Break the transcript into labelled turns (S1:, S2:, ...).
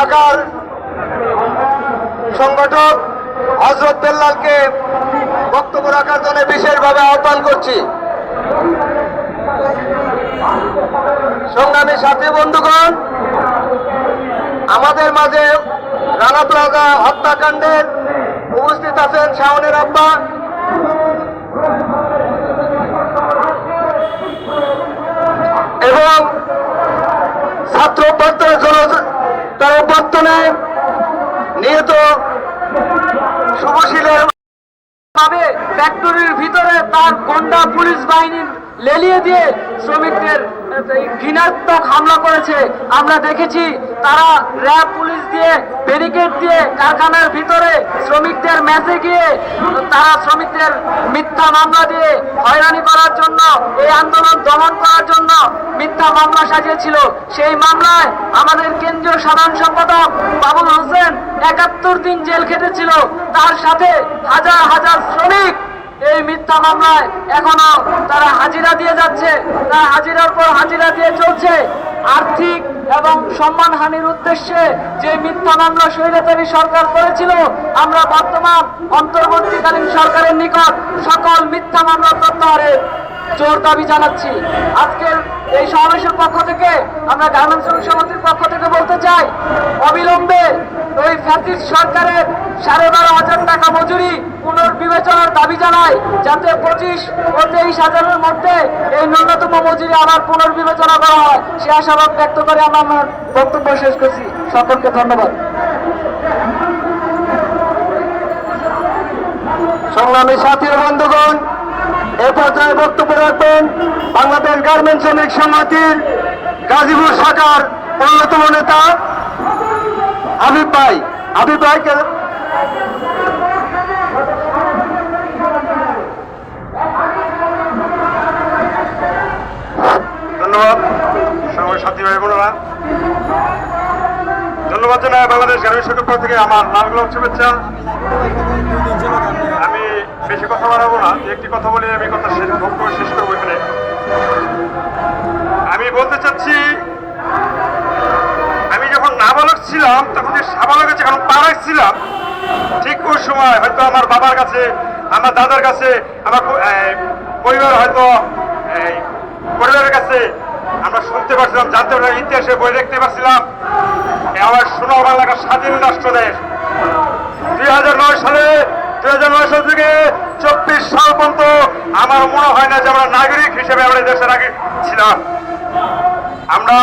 S1: শাখার সংগঠক হজরত বেল্লালকে বক্তব্য রাখার জন্য বিশেষভাবে আহ্বান করছি। সংগ্রামী সাথী বন্ধুগণ, আমাদের মাঝে রানা প্লাজা হত্যাকাণ্ডের উপস্থিত আছেন শাওনের আব্বা এবং ছাত্র অভ্যর্থনের জন্য তার নিহত শুভশীলের
S2: ভাবে ফ্যাক্টরির ভিতরে তার গন্ডা পুলিশ বাহিনী লেলিয়ে দিয়ে শ্রমিকদের ঘৃণাত্মক হামলা করেছে। আমরা দেখেছি তারা র্যাব পুলিশ দিয়ে, ব্যারিকেড দিয়ে কারখানার ভিতরে শ্রমিকদের ম্যাচে গিয়ে, তারা শ্রমিকদের মিথ্যা মামলা দিয়ে হয়রানি করার জন্য এই আন্দোলন দমন করার মিথ্যা মামলা সাজিয়েছিল। সেই মামলায় আমাদের কেন্দ্রীয় সাধারণ সম্পাদক বাবুল হোসেন একাত্তর দিন জেল খেটেছিল। তার সাথে হাজার হাজার শ্রমিক এই মিথ্যা মামলায় এখনও তারা হাজিরা দিয়ে যাচ্ছে। তারা হাজিরার পর হাজিরা দিয়ে চলছে। আর্থিক এবং সম্মানহানির উদ্দেশ্যে যে মিথ্যা মামলা স্বৈরাচারী সরকার করেছিল, আমরা বর্তমান অন্তর্বর্তীকালীন সরকারের নিকট সকল মিথ্যা মামলা প্রত্যাহারের জোর দাবি জানাচ্ছি। আজকের এই সমাবেশের পক্ষ থেকে আমরা গার্মেন্টস শ্রমিক সমিতির পক্ষ থেকে বলতে চাই, অবিলম্বে ওই ফ্যাসিস্ট সরকারের সাড়ে বারো হাজার টাকা মজুরি পুনর্বিবেচনার দাবি জানায় যাতে পঁচিশ ও তেইশ হাজারের মধ্যে এই ন্যূনতম মজুরি আবার পুনর্বিবেচনা করা হয়। সে আশাবাদ ব্যক্ত করে আমরা আমার বক্তব্য শেষ করছি। সকলকে ধন্যবাদ।
S1: সংগ্রামী সাথী ও বন্ধুগণ এ পর্যায়ে বক্তব্য রাখবেন বাংলাদেশ গার্মেন্টস শ্রমিক সমিতির গাজীপুর শাখার অন্যতম নেতা আবিব ভাই। আবিব ভাইকে
S3: ধন্যবাদ। সাথী ভাই, বোনেরা। ধন্যবাদ জানাই বাংলাদেশ গার্মেন্টস সরকার পক্ষ থেকে আমার লাল গোলাপ শুভেচ্ছা। বাড়াবো না। একটি কথা বলে, আমি কথা শেষ বক্তব্য শেষ করব এখানে। আমি বলতে চাচ্ছি, আমি যখন নাবালক ছিলাম, তখন যে সাবালক আছে এখন পাড়াক ছিলাম, ঠিক ওই সময় হয়তো আমার বাবার কাছে, আমার দাদার কাছে, আমার পরিবার হয়তো পরিবারের কাছে আমরা শুনতে পারছিলাম, জানতে পারছিলাম ইতিহাসে বই দেখতে পারছিলাম। আমার সোনা বাংলা স্বাধীন রাষ্ট্র দেশ। দুই হাজার নয় সালে, দুই হাজার নয় সাল থেকে আমার মনে হয় না যে আমরা নাগরিক হিসেবে আমরা দেশের আগে ছিলাম। আমরা